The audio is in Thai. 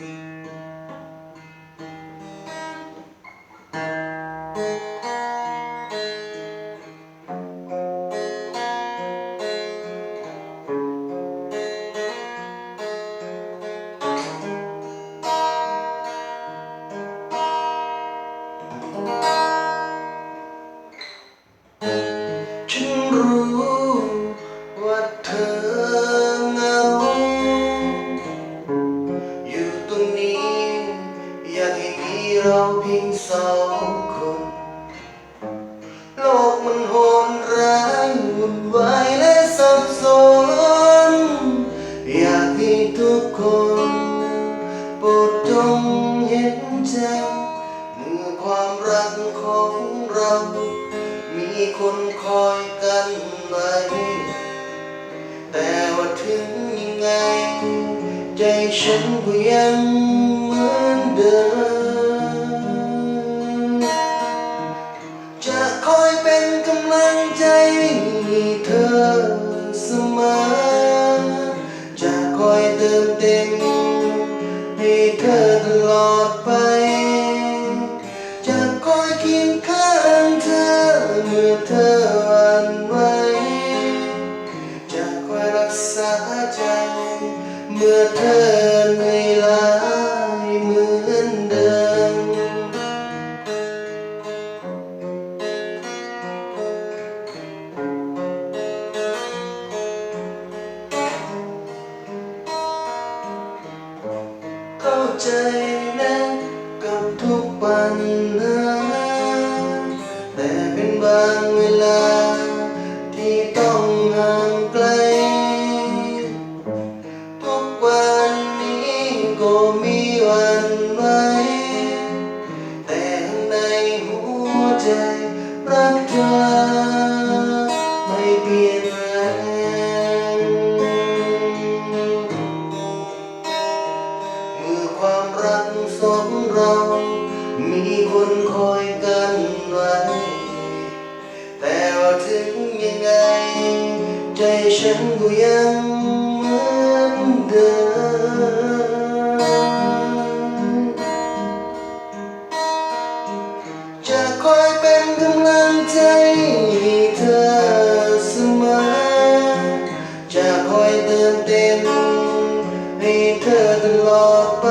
ฉั พียงสองคน โลกมันโหดร้ายวุ่นวายและสับสน อยากให้ทุกคนโปรดจงเห็นใจเมื่อความรักของเรา มีคนคอยกันไว้แต่ว่าถึงยังไง ใจฉันก็ยังำลังใจให้เธอเสมอ จะคอยเติมเต็มให้เธอตลอดไป จะคอยเคียงข้างเธอเมื่อเธอหวั่นไหวจะคอยรักษาใจ เมื่อเธอเหนื่อยล้าเมือ ใจนั้นกับทุกวันนั้น รา มีคนคอยกันไว้ แต่ว่าถึงยังไง ใจฉันก็ยังเหมือนเดิม จะคอยเป็นกำลังใจให้เธอเสมอ จะคอยเติมเต็มให้เธอตลอดไป